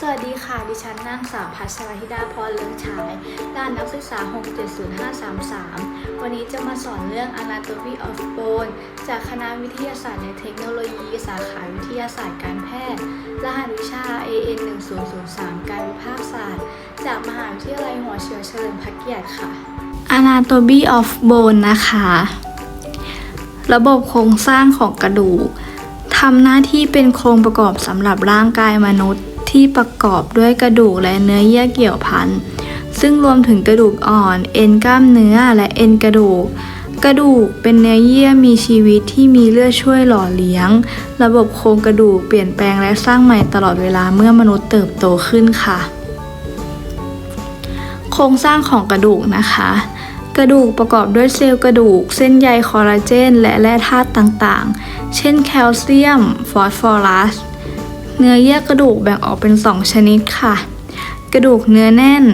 สวัสดีค่ะ ดิฉันนางสาวพัชรธิดาพรเลืองฉายด้านนักศึกษา 670533 วันนี้จะมาสอนเรื่อง Anatomy of Bone จากคณะวิทยาศาสตร์และเทคโนโลยี สาขาวิทยาศาสตร์การแพทย์ รหัสวิชา AN 1003การวิภาคศาสตร์ จากมหาวิทยาลัยหัวเฉียวเฉลิมพระเกียรติค่ะ Anatomy of Bone นะคะ ระบบโครงสร้างของกระดูกทำหน้าที่เป็นโครงประกอบสำหรับร่างกายมนุษย์ ที่ประกอบด้วยกระดูกและเนื้อเยื่อเกี่ยวพันซึ่งรวมถึงกระดูกอ่อน เอ็นกล้ามเนื้อและเอ็นกระดูก กระดูกเป็นเนื้อเยื่อมีชีวิตที่มีเลือดช่วยหล่อเลี้ยง ระบบโครงกระดูกเปลี่ยนแปลงและสร้างใหม่ตลอดเวลาเมื่อมนุษย์เติบโตขึ้นค่ะ โครงสร้างของกระดูกนะคะกระดูกประกอบด้วยเซลล์กระดูก เส้นใยคอลลาเจน และแร่ธาตุต่างๆ เช่นแคลเซียม ฟอสฟอรัส เนื้อเยื่อกระดูกแบ่งออกเป็น 2 ชนิดค่ะ กระดูกเนื้อแน่น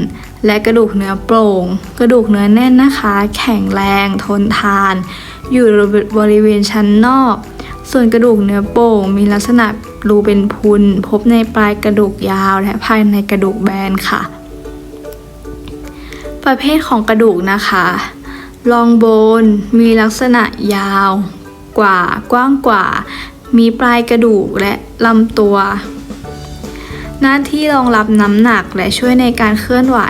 และกระดูกเนื้อโปร่ง กระดูกเนื้อแน่นนะคะ แข็งแรง ทนทาน อยู่บริเวณชั้นนอก ส่วนกระดูกเนื้อโป่ง มีลักษณะรูเป็นพุน พบในปลายกระดูกยาว และภายในกระดูกแบนค่ะ ประเภทของกระดูกนะคะลองโบนมีลักษณะยาวกว่ากว้างกว่า มีปลายกระดูกและลำตัว หน้าที่รองรับน้ำหนักและช่วยในการเคลื่อนไหว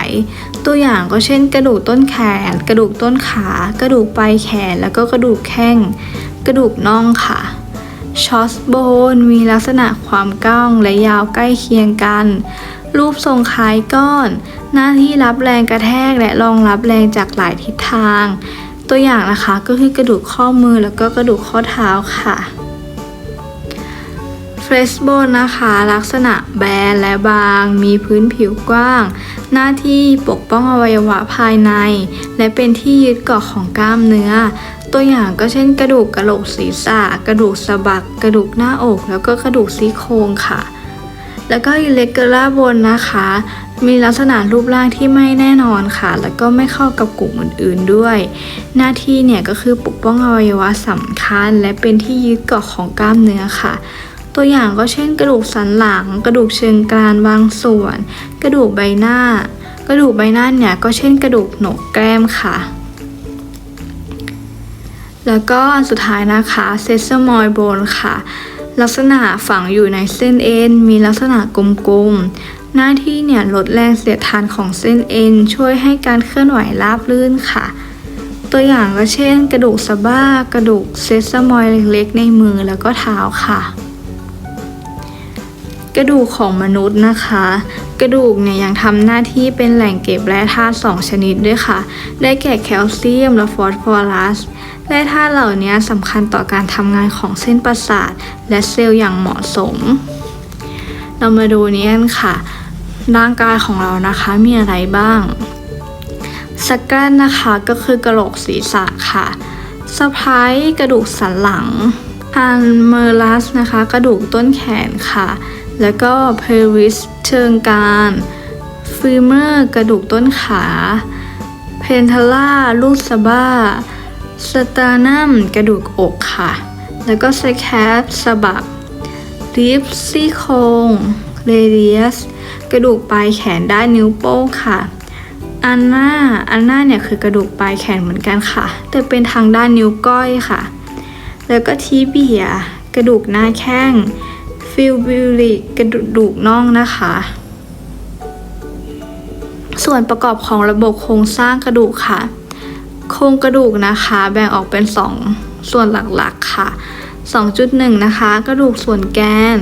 ตัวอย่างก็เช่น กระดูกต้นแขน กระดูกต้นขา กระดูกปลายแขน แล้วก็กระดูกแข้ง กระดูกน่องค่ะชอสโบนมีลักษณะความก้องและยาวใกล้เคียงกัน รูปทรงคล้ายก้อน หน้าที่รับแรงกระแทกและรองรับแรงจากหลายทิศทาง ตัวอย่างนะคะก็คือกระดูกข้อมือแล้วก็กระดูกข้อเท้าค่ะ เฟรสโบนนะคะ ลักษณะแบนและบาง มีพื้นผิวกว้าง หน้าที่ปกป้องอวัยวะภายใน และเป็นที่ยึดเกาะของกล้ามเนื้อ ตัวอย่างก็เช่นกระดูกกระโหลกศีรษะ กระดูกสะบัก กระดูกหน้าอก แล้วก็กระดูกซี่โครงค่ะ แล้วก็ irregular bone นะคะ มีลักษณะรูปร่างที่ไม่แน่นอนค่ะ แล้วก็ไม่เข้ากับกลุ่มอื่นๆด้วย หน้าที่เนี่ยก็คือปกป้องอวัยวะสำคัญ และเป็นที่ยึดเกาะของกล้ามเนื้อค่ะ ตัวอย่างก็เช่นกระดูกสันหลัง กระดูกเชิงกรานบางส่วน กระดูกใบหน้า กระดูกใบหน้าเนี่ยก็เช่นกระดูกโหนกแก้มค่ะ แล้วก็อันสุดท้ายนะคะเซซามอยโบนค่ะ ลักษณะฝังอยู่ในเส้นเอ็นมีลักษณะกลมๆ หน้าที่เนี่ยลดแรงเสียดทานของเส้นเอ็นช่วยให้การเคลื่อนไหวราบรื่นค่ะตัวอย่างก็เช่น กระดูกสะบ้ากระดูกเซสซามอยเล็กๆ ในมือแล้วก็เท้าค่ะ กระดูกของมนุษย์นะคะ กระดูกเนี่ยยังทำหน้าที่เป็นแหล่งเก็บแร่ธาตุสองชนิดด้วยค่ะ ได้แก่แคลเซียมและฟอสฟอรัสแร่ธาตุเหล่านี้สำคัญต่อการทำงานของเส้นประสาท และเซลล์อย่างเหมาะสม เรามาดูนี้กันค่ะ ร่างกายของเรานะคะมีอะไรบ้างสแกนนะคะก็คือกระโหลกศีรษะค่ะสะพายกระดูกสันหลังอันเมอรัสนะคะ กระดูกต้นแขนค่ะ แล้วก็เพริสเชิงกรานฟิเมอร์กระดูกต้นขาเพนทาล่าลูกสะบ้าสตานัมกระดูกอกค่ะ แล้วก็ไซแคปสะบักริบซี่โครงเรเดียสกระดูกปลายแขนด้านนิ้วโป้งค่ะอันหน้าอันหน้าเนี่ยคือกระดูกปลายแขนเหมือนกันค่ะ แต่เป็นทางด้านนิ้วก้อยค่ะ แล้วก็ทีเบีย กระดูกหน้าแข้ง ฟิลบิลิกกระดูกน่องนะคะ ส่วนประกอบของระบบโครงสร้างกระดูกค่ะ โครงกระดูกนะคะแบ่งออกเป็น 2 ส่วนหลักๆค่ะ 2.1 นะคะ กระดูกส่วนแกน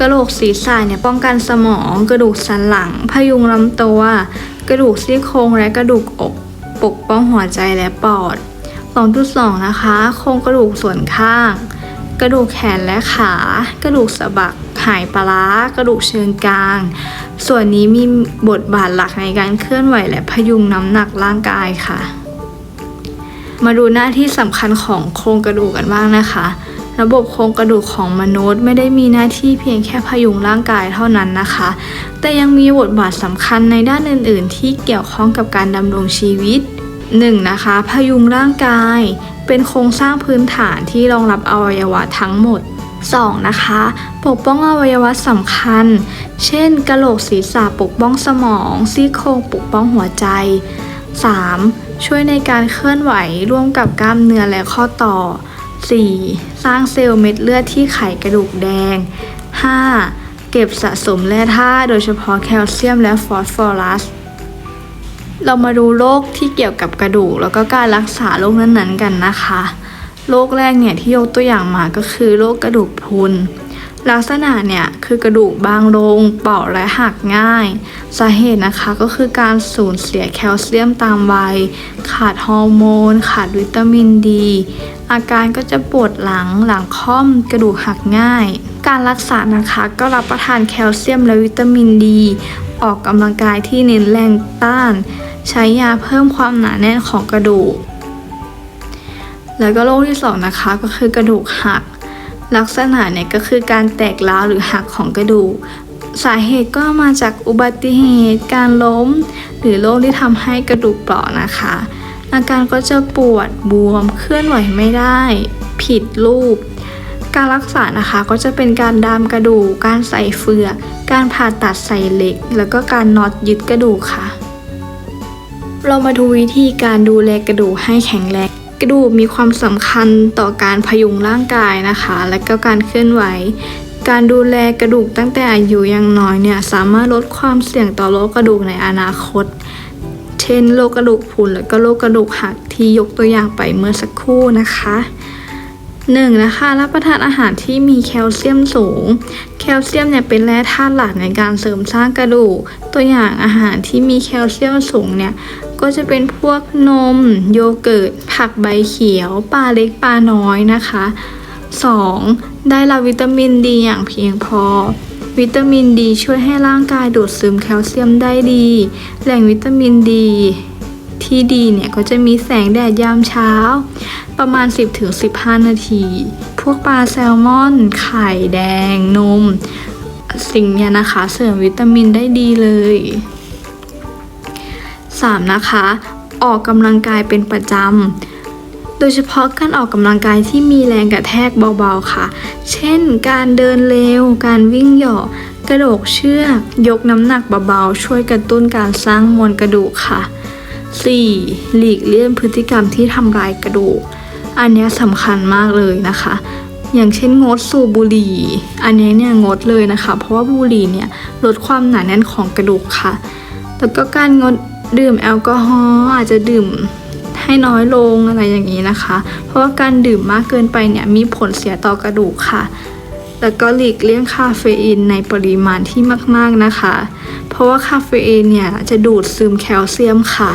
กระโหลกศีรษะเนี่ยป้องกันสมองกระดูกสันหลัง พยุงลำตัว กระดูกซี่โครงและกระดูกอกปกป้องหัวใจและปอด 2.2 นะคะ โครงกระดูกส่วนข้าง กระดูกแขนและขา กระดูกสะบักหายปลา กระดูกเชิงกราง ส่วนนี้มีบทบาทหลักในการเคลื่อนไหวและพยุงน้ำหนักร่างกายค่ะ มาดูหน้าที่สำคัญของโครงกระดูกกันบ้างนะคะ ระบบโครงกระดูกของมนุษย์ไม่ได้มีหน้าที่เพียงแค่พยุงร่างกายเท่านั้นนะคะ แต่ยังมีบทบาทสำคัญในด้านอื่น ๆ ที่เกี่ยวข้องกับการดำรงชีวิต 1. นะคะพยุงร่างกาย เป็นโครงสร้างพื้นฐานที่รองรับอวัยวะทั้งหมด 2. นะคะ ปกป้องอวัยวะสำคัญ เช่นกระโหลกศีรษะปกป้องสมอง ซี่โครงปกป้องหัวใจ 3. ช่วยในการเคลื่อนไหวร่วมกับกล้ามเนื้อและข้อต่อ 4. สร้างเซลล์เม็ดเลือดที่ไขกระดูกแดง 5. เก็บสะสมแร่ธาตุโดยเฉพาะแคลเซียมและฟอสฟอรัส เรามาดูโรคที่เกี่ยวกับกระดูก แล้วก็การรักษาโรคนั้นๆกันนะคะ โรคแรกเนี่ยที่ยกตัวอย่างมาก็คือโรคกระดูกพรุนลักษณะเนี่ยคือกระดูกบางลงเปราะและหักง่าย สาเหตุนะคะก็คือการสูญเสียแคลเซียมตามวัย ขาดฮอร์โมน ขาดวิตามินดี อาการก็จะปวดหลังหลังค่อมกระดูกหักง่าย การรักษานะคะก็รับประทานแคลเซียมและวิตามินดี ออกกำลังกายที่เน้นแรงต้าน ใช้ยาเพิ่มความหนาแน่นของกระดูก แล้วก็โรคที่สองนะคะก็คือกระดูกหัก ลักษณะเนี่ยก็คือการแตกร้าวหรือหักของกระดูก สาเหตุก็มาจากอุบัติเหตุ การล้ม หรือโรคที่ทำให้กระดูกเปราะนะคะ อาการก็จะปวดบวมเคลื่อนไหวไม่ได้ ผิดรูปการรักษานะคะก็จะเป็นการดามกระดูก การใส่เฟือก การผ่าตัดใส่เหล็ก แล้วก็การน็อตยึดกระดูกค่ะ เรามาดูวิธีการดูแลกระดูกให้แข็งแรง กระดูกมีความสำคัญต่อการพยุงร่างกายนะคะ และก็การเคลื่อนไหว การดูแลกระดูกตั้งแต่อายุยังน้อยเนี่ยสามารถลดความเสี่ยงต่อโรคกระดูกในอนาคต เช่นโรคกระดูกพรุนและก็โรคกระดูกหักที่ยกตัวอย่างไปเมื่อสักครู่นะคะหนึ่งนะคะรับประทานอาหารที่มีแคลเซียมสูง แคลเซียมเนี่ยเป็นแร่ธาตุหลักในการเสริมสร้างกระดูก ตัวอย่างอาหารที่มีแคลเซียมสูงเนี่ย ก็จะเป็นพวกนม โยเกิร์ต ผักใบเขียว ปลาเล็กปลาน้อยนะคะ 2. ได้รับวิตามินดีอย่างเพียงพอ วิตามินดีช่วยให้ร่างกายดูดซึมแคลเซียมได้ดี แหล่งวิตามินดี ที่ดีเนี่ยก็จะมีแสงแดดยามเช้า ประมาณ 10-15 นาที พวกปลาแซลมอน ไข่แดง นม สิ่งเนี้ยนะคะเสริมวิตามินได้ดีเลย 3. นะคะ ออกกำลังกายเป็นประจำ โดยเฉพาะการออกกำลังกายที่มีแรงกระแทกเบาๆค่ะ เช่น การเดินเร็ว การวิ่งเหยาะกระโดดเชือก ยกน้ำหนักเบาๆ ช่วยกระตุ้นการสร้างมวลกระดูกค่ะ 4. หลีกเลี่ยงพฤติกรรมที่ทำลายกระดูก อันนี้สำคัญมากเลยนะคะ อย่างเช่นงดสูบบุหรี่ อันนี้เนี่ยงดเลยนะคะ เพราะว่าบุหรี่เนี่ยลดความหนาแน่นของกระดูกค่ะ แล้วก็การงด ดื่มแอลกอฮอล์อาจจะดื่มให้น้อยลงอะไรอย่างนี้นะคะ เพราะว่าการดื่มมากเกินไปเนี่ยมีผลเสียต่อกระดูกค่ะ แล้วก็หลีกเลี่ยงคาเฟอีนในปริมาณที่มากๆนะคะ เพราะว่าคาเฟอีนเนี่ยจะดูดซึมแคลเซียมค่ะ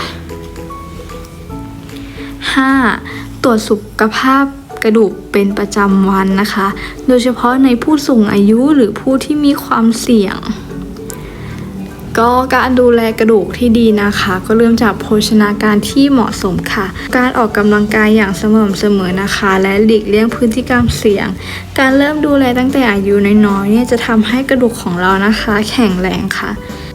5. ตรวจสุขภาพกระดูกเป็นประจำวันนะคะ โดยเฉพาะในผู้สูงอายุหรือผู้ที่มีความเสี่ยง ก็การดูแลกระดูกที่ดีนะคะ ก็เริ่มจากโภชนาการที่เหมาะสมค่ะ การออกกำลังกายอย่างสม่ำเสมอนะคะ และหลีกเลี่ยงพฤติกรรมเสี่ยง การเริ่มดูแลตั้งแต่อายุน้อยๆเนี่ยจะทำให้กระดูกของเรานะคะ แข็งแรงค่ะ